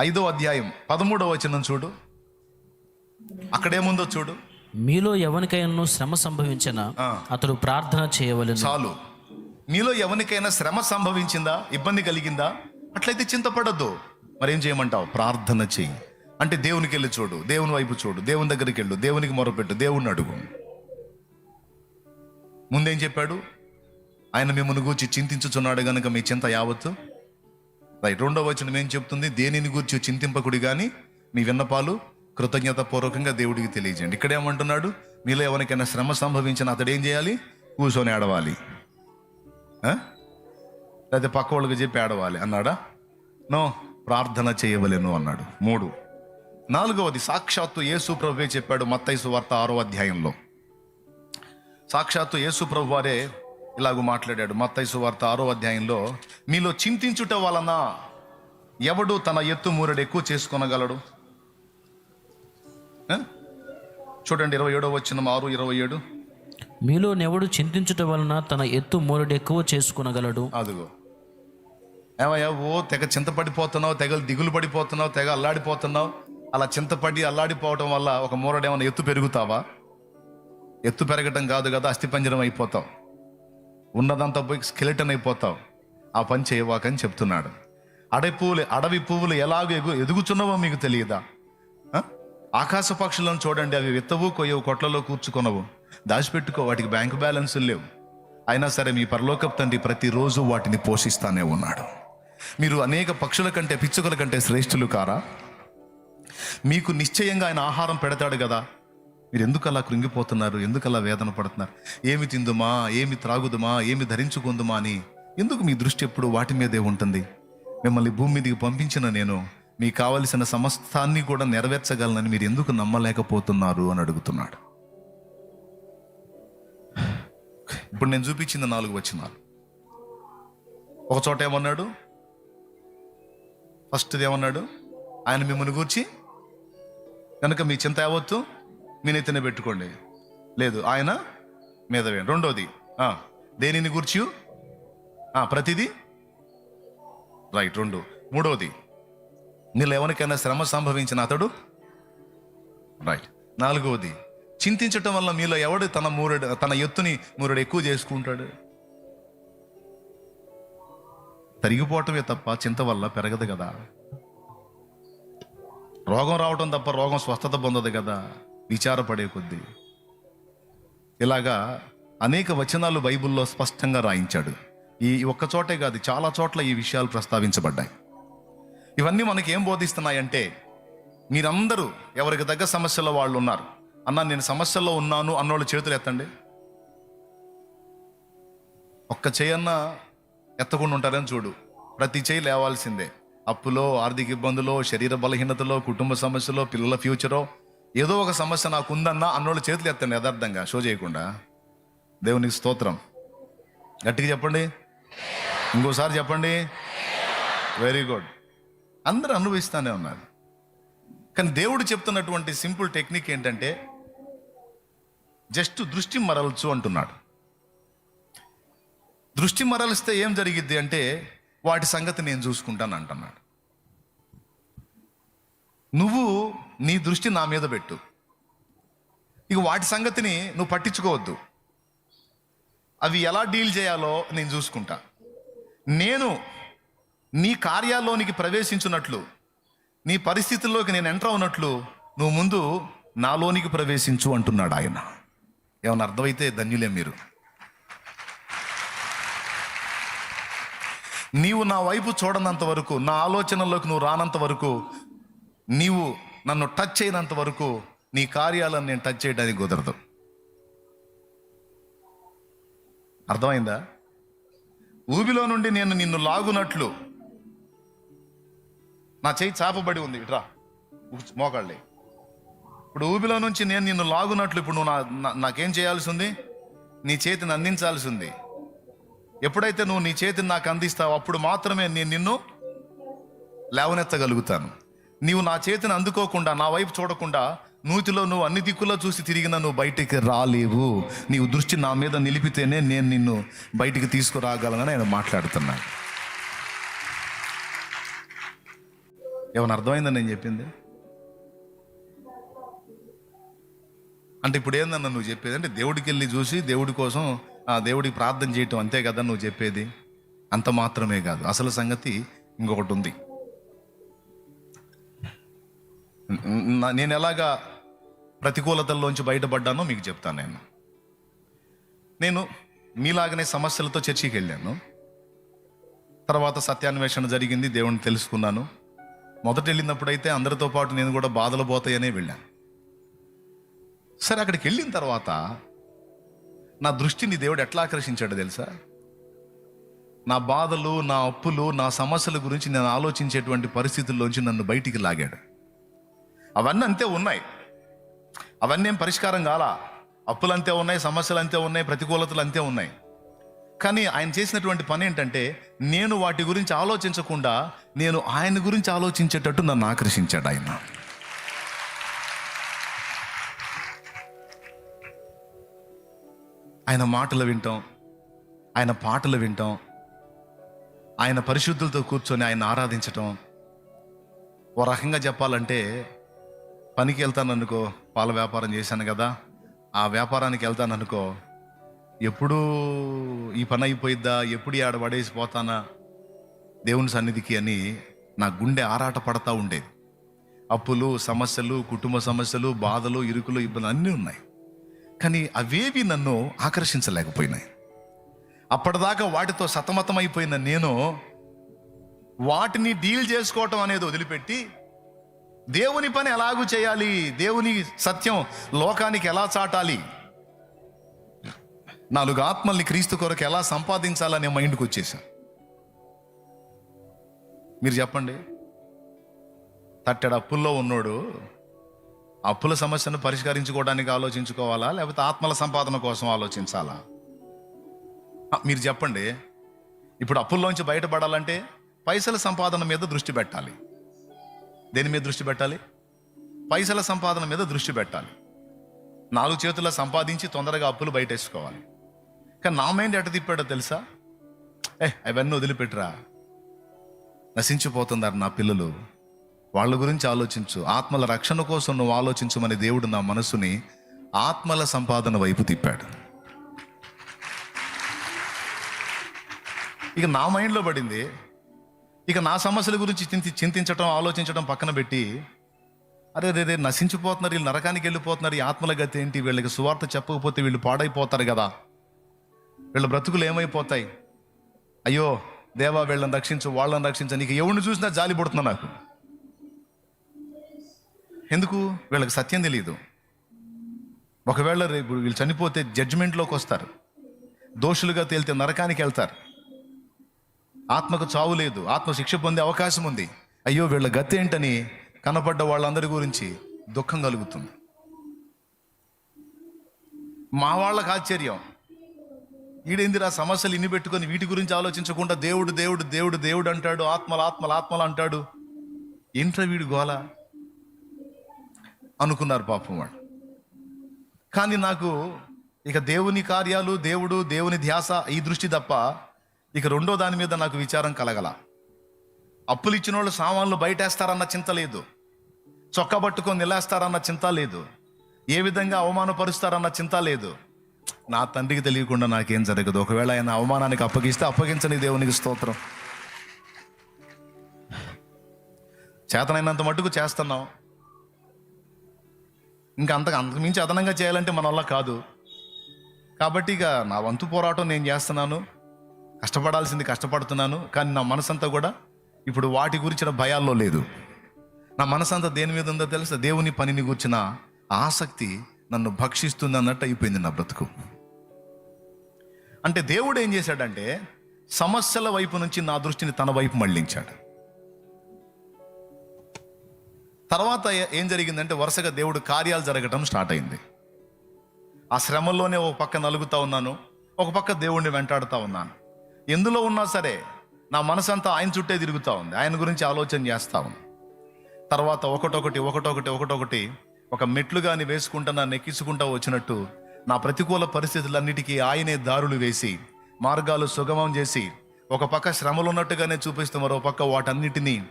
ఐదో అధ్యాయం పదమూడవ వచనం చూడు. అక్కడేముందో చూడు. మీలో ఎవరికైనా శ్రమ సంభవించిన. అతడు ప్రార్థన చేయవలెను. చాలు. మీలో ఎవరికైనా శ్రమ సంభవించిందా? ఇబ్బంది కలిగిందా? అట్లయితే చింతపడద్దు. మరేం చేయమంటావు? ప్రార్థన చెయ్యి అంటే దేవునికి వెళ్ళి చూడు. దేవుని వైపు చూడు. దేవుని దగ్గరికి వెళ్ళు. దేవునికి మొరపెట్టు. దేవుణ్ణి అడుగు. ముందేం చెప్పాడు? ఆయన మిమ్మల్ని గూర్చి చింతించుచున్నాడు గనుక మీ చింత యావత్తు? రైట్ రెండో వచనం ఏం చెప్తుంది? దేనిని గూర్చి చింతింపకుడి కానీ మీ విన్నపాలు కృతజ్ఞత పూర్వకంగా దేవుడికి తెలియజేయండి. ఇక్కడ ఏమంటున్నాడు? మీలో ఎవరికైనా శ్రమ సంభవించిన అతడు ఏం చేయాలి? కూర్చొని ఆడవాలి. లేకపోతే పక్క వాళ్ళకి చెప్పి ఆడవాలి. అన్నాడా? నో ప్రార్థన చేయవలెను అన్నాడు. మూడు. నాలుగవది సాక్షాత్తు యేసు ప్రభువే చెప్పాడు మత్తైసు వార్త ఆరో అధ్యాయంలో. సాక్షాత్తు యేసు ప్రభు వారే ఇలాగూ మాట్లాడాడు. మత్తైసు వార్త ఆరో అధ్యాయంలో మీలో చింతించుట వలన ఎవడు తన ఎత్తు మూరడు ఎక్కువ చేసుకొనగలడు? చూడండి ఇరవై ఏడో వచ్చిన ఆరు ఇరవై ఏడు. మీలో నెవడు చింతించుట వలన తన ఎత్తు మూరడు ఎక్కువ చేసుకునగలడు? అదిగో. ఏమయ్యా ఓ తెగ చింతపడిపోతున్నావు తెగ దిగులు పడిపోతున్నావు తెగ అల్లాడిపోతున్నావు. అలా చింతపడి అల్లాడిపోవటం వల్ల ఒక మూరడు ఏమైనా ఎత్తు పెరుగుతావా? ఎత్తు పెరగటం కాదు కదా అస్థిపంజరం అయిపోతావు. ఉన్నదంతా పోయి స్కెలిటన్ అయిపోతావు. ఆ పని చేయవాకని చెప్తున్నాడు. అడవి పువ్వులు అడవి పువ్వులు ఎలాగ ఎగు ఎదుగుచున్నవో మీకు తెలియదా? ఆకాశ పక్షులను చూడండి అవి విత్తవు కొయ్యవు కొట్లలో కూర్చుకొనవు. దాచిపెట్టుకో వాటికి బ్యాంకు బ్యాలెన్సులు లేవు. అయినా సరే మీ పరలోకపు తండ్రి ప్రతిరోజు వాటిని పోషిస్తానే ఉన్నాడు. మీరు అనేక పక్షుల కంటే పిచ్చుకల కంటే శ్రేష్ఠులు కారా? మీకు నిశ్చయంగా ఆయన ఆహారం పెడతాడు కదా? మీరు ఎందుకు అలా కృంగిపోతున్నారు? ఎందుకు అలా వేదన పడుతున్నారు? ఏమి తిందుమా? ఏమి త్రాగుదుమా? ఏమి ధరించుకుందుమా అని ఎందుకు మీ దృష్టి ఎప్పుడు వాటి మీదే ఉంటుంది? మిమ్మల్ని భూమి మీదకి పంపించిన నేను మీకు కావలసిన సమస్తాన్ని కూడా నెరవేర్చగలనని మీరు ఎందుకు నమ్మలేకపోతున్నారు అని అడుగుతున్నాడు. ఇప్పుడు నేను చూపించింది నాలుగు వచనాలు. ఒక చోట ఏమన్నాడు? ఫస్ట్ది ఏమన్నాడు? ఆయన మిమ్మల్ని గూర్చి కనుక మీ చింత యావత్తు మీ నెత్తిన పెట్టుకోండి. లేదు ఆయన మీద వేయండి రెండోది దేనిని గుర్చి ప్రతిదీ? రైట్ రెండు. మూడోది నీళ్ళు ఎవరికైనా శ్రమ సంభవించిన అతడు? రైట్. నాలుగవది చింతించటం వల్ల మీలో ఎవడు తన మూరెడు తన ఎత్తుని మూరెడు ఎక్కువ చేసుకుంటాడు? తరిగిపోవటమే తప్ప చింత వల్ల పెరగదు కదా రోగం రావటం తప్ప రోగం స్వస్థత పొందదు కదా విచారపడే కొద్దీ ఇలాగా అనేక వచనాలు బైబిల్లో స్పష్టంగా రాయించాడు. ఈ ఒక్క చోటే కాదు చాలా చోట్ల ఈ విషయాలు ప్రస్తావించబడ్డాయి. ఇవన్నీ మనకి ఏం బోధిస్తున్నాయంటే మీరందరూ ఎవరికి తగ్గ సమస్యలో వాళ్ళు ఉన్నారు అన్న నేను సమస్యల్లో ఉన్నాను అన్నోళ్ళు చేతులు ఎత్తండి. ఒక్క చేయన్న ఎత్తకుండా ఉంటారని చూడు. ప్రతి చేయి లేవాల్సిందే. అప్పులో ఆర్థిక ఇబ్బందులో శరీర బలహీనతలో కుటుంబ సమస్యలో పిల్లల ఫ్యూచరో ఏదో ఒక సమస్య నాకు ఉందన్నా అన్నోళ్ళు చేతులు ఎత్తండి యథార్థంగా షో చేయకుండా. దేవునికి స్తోత్రం. గట్టిగా చెప్పండి. ఇంకోసారి చెప్పండి. వెరీ గుడ్ అందరూ అనుభవిస్తానే ఉన్నారు. కానీ దేవుడు చెప్తున్నటువంటి సింపుల్ టెక్నిక్ ఏంటంటే జస్ట్ దృష్టి మరల్చు అంటున్నాడు. దృష్టి మరలిస్తే ఏం జరిగిద్ది అంటే వాటి సంగతి నేను చూసుకుంటాను అంటున్నాడు. నువ్వు నీ దృష్టి నా మీద పెట్టు. ఇక వాటి సంగతిని నువ్వు పట్టించుకోవద్దు. అవి ఎలా డీల్ చేయాలో నేను చూసుకుంటా. నేను నీ కార్యాల్లోనికి ప్రవేశించున్నట్లు నీ పరిస్థితుల్లోకి నేను ఎంటర్ అవునట్లు నువ్వు ముందు నాలోనికి ప్రవేశించు అంటున్నాడు ఆయన. ఏమన్నా అర్థమైతే ధన్యులే మీరు. నీవు నా వైపు చూడనంత వరకు నా ఆలోచనల్లోకి నువ్వు రానంత వరకు నీవు నన్ను టచ్ అయినంత వరకు నీ కార్యాలను నేను టచ్ చేయడానికి కుదరదు. అర్థమైందా? ఊబిలో నుండి నేను నిన్ను లాగునట్లు నా చేయి చాపబడి ఉంది. ఇట్రా మోకాళ్ళే. ఇప్పుడు ఊబిలో నుంచి నేను నిన్ను లాగునట్లు ఇప్పుడు నువ్వు నా నాకేం చేయాల్సి ఉంది? నీ చేతిని అందించాల్సి ఉంది. ఎప్పుడైతే నువ్వు నీ చేతిని నాకు అందిస్తావో అప్పుడు మాత్రమే నేను నిన్ను లేవనెత్తగలుగుతాను. నీవు నా చేతిని అందుకోకుండా నా వైపు చూడకుండా నూతిలో నువ్వు అన్ని దిక్కులో చూసి తిరిగిన నువ్వు బయటికి రాలేవు. నీవు దృష్టి నా మీద నిలిపితేనే నేను నిన్ను బయటికి తీసుకురాగలనని ఆయన మాట్లాడుతున్నాను ఏమైనా అర్థమైందని నేను చెప్పింది? అంటే ఇప్పుడు ఏందన్న నువ్వు చెప్పేది? అంటే దేవుడికి వెళ్ళి చూసి దేవుడి కోసం ఆ దేవుడికి ప్రార్థన చేయటం అంతే కదా నువ్వు చెప్పేది? అంత మాత్రమే కాదు. అసలు సంగతి ఇంకొకటి ఉంది. నేను ఎలాగా ప్రతికూలతల్లోంచి బయటపడ్డానో మీకు చెప్తాను నేను. నేను మీలాగనే సమస్యలతో చర్చికి వెళ్ళాను. తర్వాత సత్యాన్వేషణ జరిగింది దేవుణ్ణి తెలుసుకున్నాను. మొదట వెళ్ళినప్పుడైతే అందరితో పాటు నేను కూడా బాధలు పోతాయనే వెళ్ళాను. సరే అక్కడికి వెళ్ళిన తర్వాత నా దృష్టిని దేవుడు ఎట్లా ఆకర్షించాడో తెలుసా? నా బాధలు నా అప్పులు నా సమస్యల గురించి నేను ఆలోచించేటువంటి పరిస్థితుల్లోంచి నన్ను బయటికి లాగాడు. అవన్నీ అంతే ఉన్నాయి. అవన్నీ ఏం పరిష్కారం కాలా. అప్పులంతే ఉన్నాయి సమస్యలు అంతే ఉన్నాయి ప్రతికూలతలు అంతే ఉన్నాయి. కానీ ఆయన చేసినటువంటి పని ఏంటంటే నేను వాటి గురించి ఆలోచించకుండా నేను ఆయన గురించి ఆలోచించేటట్టు నన్ను ఆకర్షించాడు ఆయన. ఆయన మాటలు వింటాం ఆయన పాటలు వింటాం ఆయన పరిశుద్ధులతో కూర్చొని ఆయన ఆరాధించటం. ఓ రకంగా చెప్పాలంటే పనికి వెళ్తాను అనుకో పాల వ్యాపారం చేశాను కదా ఆ వ్యాపారానికి వెళ్తాను అనుకో ఎప్పుడు ఈ పని అయిపోయిద్దా ఎప్పుడు ఆడ పడేసి పోతానా? దేవుని సన్నిధికి అని నా గుండె ఆరాట పడతా ఉండేది. అప్పులు సమస్యలు కుటుంబ సమస్యలు బాధలు ఇరుకులు ఇబ్బందులు అన్నీ ఉన్నాయి. కానీ అవేవి నన్ను ఆకర్షించలేకపోయినాయి. అప్పటిదాకా వాటితో సతమతమైపోయిన నేను వాటిని డీల్ చేసుకోవటం అనేది వదిలిపెట్టి దేవుని పని ఎలాగూ చేయాలి? దేవుని సత్యం లోకానికి ఎలా చాటాలి? నాలుగు ఆత్మల్ని క్రీస్తు కొరకు ఎలా సంపాదించాలనే మైండ్కి వచ్చేసా. మీరు చెప్పండి. తట్టెడు అప్పుల్లో ఉన్నోడు అప్పుల సమస్యను పరిష్కరించుకోవడానికి ఆలోచించుకోవాలా? లేకపోతే ఆత్మల సంపాదన కోసం ఆలోచించాలా? మీరు చెప్పండి. ఇప్పుడు అప్పుల్లోంచి బయటపడాలంటే పైసల సంపాదన మీద దృష్టి పెట్టాలి. దేని మీద దృష్టి పెట్టాలి? పైసల సంపాదన మీద దృష్టి పెట్టాలి. నాలుగు చేతుల సంపాదించి తొందరగా అప్పులు బయటేసుకోవాలి. కానీ నా మైండ్ ఎట తిప్పాడో తెలుసా? ఏ అవన్నీ వదిలిపెట్టురా. నశించిపోతున్నారు నా పిల్లలు. వాళ్ళ గురించి ఆలోచించు. ఆత్మల రక్షణ కోసం నువ్వు ఆలోచించమని దేవుడు నా మనసుని ఆత్మల సంపాదన వైపు తిప్పాడు. ఇక నా మైండ్లో పడింది ఇక నా సమస్యల గురించి చింతి చింతించడం ఆలోచించడం పక్కన పెట్టి అరే అదే నశించిపోతున్నారు వీళ్ళు నరకానికి వెళ్ళిపోతున్నారు ఈ ఆత్మల గతి ఏంటి? వీళ్ళకి సువార్త చెప్పకపోతే వీళ్ళు పాడైపోతారు కదా. వీళ్ళ బ్రతుకులు ఏమైపోతాయి? అయ్యో దేవా వీళ్ళని రక్షించు వాళ్ళని రక్షించు నీకు ఎవరిని చూసినా జాలి పడుతున్నా నాకు. ఎందుకు? వీళ్ళకి సత్యం తెలియదు ఒకవేళ రేపు వీళ్ళు చనిపోతే జడ్జిమెంట్లోకి వస్తారు. దోషులుగా తేలితే నరకానికి వెళ్తారు. ఆత్మకు చావు లేదు. ఆత్మ శిక్ష పొందే అవకాశం ఉంది. అయ్యో వీళ్ళ గతి ఏంటని కనపడ్డ వాళ్ళందరి గురించి దుఃఖం కలుగుతుంది. మా వాళ్ళకి ఆశ్చర్యం. ఈడేందిరా సమస్యలు ఇన్ని పెట్టుకొని వీటి గురించి ఆలోచించకుండా దేవుడు దేవుడు దేవుడు దేవుడు అంటాడు ఆత్మలు ఆత్మలు ఆత్మలు అంటాడు. ఏంట్రా వీడు గోల? అనుకున్నారు పాపం వాడు కానీ నాకు ఇక దేవుని కార్యాలు దేవుడు దేవుని ధ్యాస ఈ దృష్టి తప్ప ఇక రెండో దాని మీద నాకు విచారం కలగల. అప్పులు ఇచ్చిన వాళ్ళు సామాన్లు బయటేస్తారన్న చింత లేదు. చొక్కా పట్టుకొని నిలేస్తారన్న చింత లేదు. ఏ విధంగా అవమానపరుస్తారన్న చింత లేదు. నా తండ్రికి తెలియకుండా నాకేం జరగదు. ఒకవేళ ఆయన అవమానానికి అప్పగిస్తే అప్పగించని దేవునికి స్తోత్రం. చేతనైనంత మటుకు చేస్తున్నాం. ఇంకా అంతగా అంతకు మించి అదనంగా చేయాలంటే మన వల్ల కాదు. కాబట్టి ఇక నా వంతు పోరాటం నేను చేస్తున్నాను. కష్టపడాల్సింది కష్టపడుతున్నాను కానీ నా మనసంతా కూడా ఇప్పుడు వాటి గురించిన భయాల్లో లేదు. నా మనసంతా దేని మీద ఉందో తెలుసా? దేవుని పనిని గురించిన ఆసక్తి నన్ను భక్షిస్తుంది అన్నట్టు అయిపోయింది నా బ్రతుకు. అంటే దేవుడు ఏం చేశాడంటే సమస్యల వైపు నుంచి నా దృష్టిని తన వైపు మళ్ళించాడు. తర్వాత ఏం జరిగిందంటే వరుసగా దేవుడు కార్యాలు జరగటం స్టార్ట్ అయింది. ఆ శ్రమల్లోనే ఒక పక్క నలుగుతా ఉన్నాను ఒక పక్క దేవుణ్ణి వెంటాడుతూ ఉన్నాను. ఎందులో ఉన్నా సరే నా మనసంతా ఆయన చుట్టే తిరుగుతూ ఉంది. ఆయన గురించి ఆలోచన చేస్తా ఉంది. తర్వాత ఒకటొకటి ఒకటొకటి ఒకటొకటి ఒక మెట్లుగాని వేసుకుంటా నన్ను ఎక్కించుకుంటా వచ్చినట్టు నా ప్రతికూల పరిస్థితులన్నిటికీ ఆయనే దారులు వేసి మార్గాలు సుగమం చేసి ఒక పక్క శ్రమలు ఉన్నట్టుగానే చూపిస్తూ మరో పక్క వాటన్నిటినీ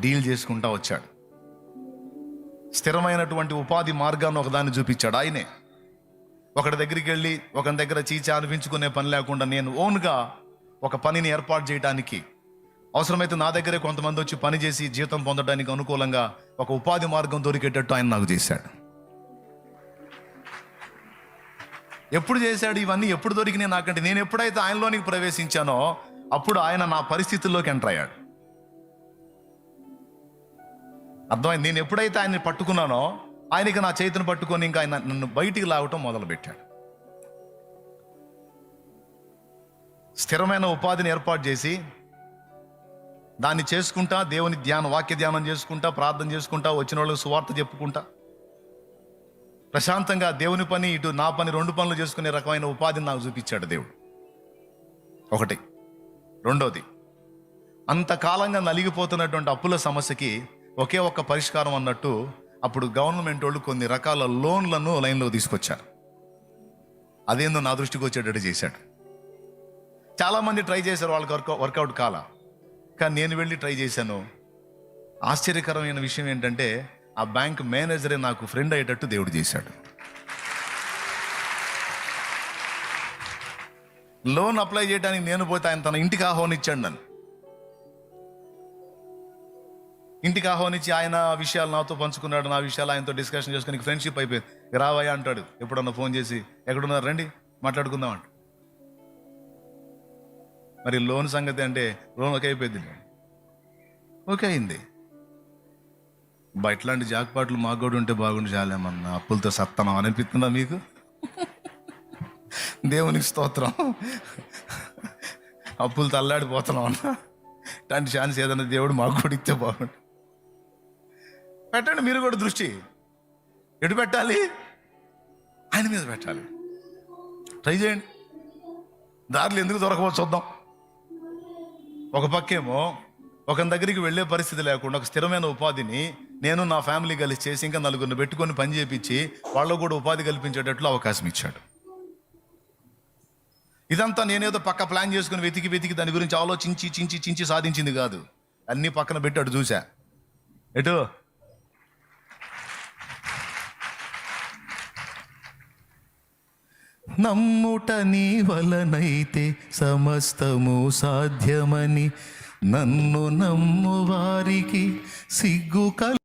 డీల్ చేసుకుంటా వచ్చాడు. స్థిరమైనటువంటి ఉపాధి మార్గాన్ని ఒకదాన్ని చూపించాడు ఆయనే. ఒకటి దగ్గరికి వెళ్ళి ఒకరి దగ్గర చీచా అనిపించుకునే పని లేకుండా నేను ఓన్గా ఒక పనిని ఏర్పాటు చేయడానికి అవసరమైతే నా దగ్గరే కొంతమంది వచ్చి పని చేసి జీతం పొందడానికి అనుకూలంగా ఒక ఉపాధి మార్గం దొరికేటట్టు ఆయన నాకు చేశాడు. ఎప్పుడు చేశాడు ఇవన్నీ ఎప్పుడు దొరికినాయి నాకంటే? నేను ఎప్పుడైతే ఆయనలోనికి ప్రవేశించానో అప్పుడు ఆయన నా పరిస్థితుల్లోకి ఎంటర్ అయ్యాడు. అర్థమైంది? నేను ఎప్పుడైతే ఆయన్ని పట్టుకున్నానో ఆయనకి నా చేతిని పట్టుకొని ఇంకా ఆయన నన్ను బయటికి లాగటం మొదలుపెట్టాడు. స్థిరమైన ఉపాధిని ఏర్పాటు చేసి దాన్ని చేసుకుంటా దేవుని ధ్యానం వాక్య ధ్యానం చేసుకుంటా ప్రార్థన చేసుకుంటా వచ్చిన వాళ్ళకి సువార్త చెప్పుకుంటా. ప్రశాంతంగా దేవుని పని ఇటు నా పని రెండు పనులు చేసుకునే రకమైన ఉపాధిని నాకు చూపించాడు దేవుడు. ఒకటి. రెండోది. అంతకాలంగా నలిగిపోతున్నటువంటి అప్పుల సమస్యకి ఒకే ఒక్క పరిష్కారం అన్నట్టు అప్పుడు గవర్నమెంట్ వాళ్ళు కొన్ని రకాల లోన్లను లైన్లో తీసుకొచ్చారు. అదేందో నా దృష్టికి వచ్చేటట్టు చేశాడు. చాలామంది ట్రై చేశారు వాళ్ళకి వర్క్ వర్కౌట్ కాల. కానీ నేను వెళ్ళి ట్రై చేశాను. ఆశ్చర్యకరమైన విషయం ఏంటంటే ఆ బ్యాంక్ మేనేజరే నాకు ఫ్రెండ్ అయ్యేటట్టు దేవుడు చేశాడు. లోన్ అప్లై చేయడానికి నేను పోతే ఆయన తన ఇంటికి ఆహ్వానించాడు నన్ను. ఇంటికి ఆహ్వానించి ఆయన విషయాలు నాతో పంచుకున్నాడు నా విషయాలు ఆయనతో డిస్కషన్ చేసుకుని ఫ్రెండ్షిప్ అయిపోయింది. రావయ్యా అంటాడు. ఎప్పుడన్నా ఫోన్ చేసి ఎక్కడున్నారు? రండి మాట్లాడుకుందాం అంట మరి లోన్ సంగతి అంటే లోన్ ఓకే అయిపోయింది ఓకే అయింది. బా ఇట్లాంటి జాక్పాట్లు మాకు కూడా ఉంటే బాగుండి చాలేమన్నా అప్పులతో సత్తనం అనిపిస్తుందా మీకు? దేవునికి స్తోత్రం. అప్పులతో తల్లాడిపోతున్నాం అన్న. ఇలాంటి ఛాన్స్ ఏదైనా దేవుడు మాకు కూడా ఇస్తే బాగుండు. పెట్టండి మీరు కూడా దృష్టి. ఎటు పెట్టాలి? ఆయన మీద పెట్టాలి. ట్రై చేయండి. దారులు ఎందుకు దొరకవో చూద్దాం. ఒక పక్కేమో ఒక దగ్గరికి వెళ్ళే పరిస్థితి లేకుండా ఒక స్థిరమైన ఉపాధిని నేను నా ఫ్యామిలీ కలిసి చేసి ఇంకా నలుగురిని పెట్టుకొని పని చేపించి వాళ్ళకు కూడా ఉపాధి కల్పించేటట్లు అవకాశం ఇచ్చాడు. ఇదంతా నేనేదో పక్క ప్లాన్ చేసుకుని వెతికి వెతికి దాని గురించి ఆలోచించి చించి చించి సాధించింది కాదు. అన్ని పక్కన పెట్టి అటు చూసా. ఎటు? నమ్ముట నీ వలనైతే సమస్తము సాధ్యమని. నన్ను నమ్ము వారికి సిగ్గు కల